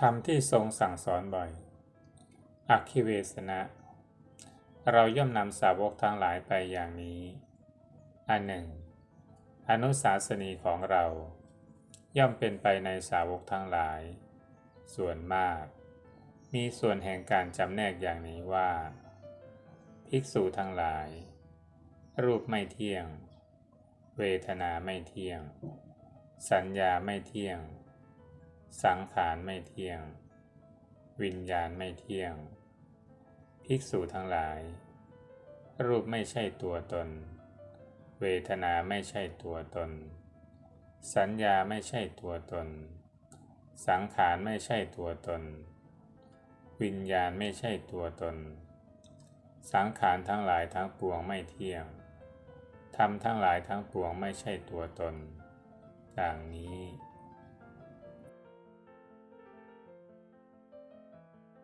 ธรรมที่ทรงสั่งสอนบ่อย อักขิเวสนะ เราย่อมนำสาวกทั้งหลายไปอย่างนี้ อันหนึ่ง อนุสาสนีของเรา ย่อมเป็นไปในสาวกทั้งหลาย ส่วนมาก มีส่วนแห่งการจำแนกอย่างนี้ว่า ภิกษุทั้งหลาย รูปไม่เที่ยง เวทนาไม่เที่ยง สัญญาไม่เที่ยง สังขารไม่เที่ยง วิญญาณไม่เที่ยง ภิกษุทั้งหลาย รูปไม่ใช่ตัวตน เวทนาไม่ใช่ตัวตน สัญญาไม่ใช่ตัวตน สังขารไม่ใช่ตัวตน วิญญาณไม่ใช่ตัวตน สังขารทั้งหลายทั้งปวงไม่เที่ยงธรรมทั้งหลายทั้งปวงไม่ใช่ตัวตน ดังนี้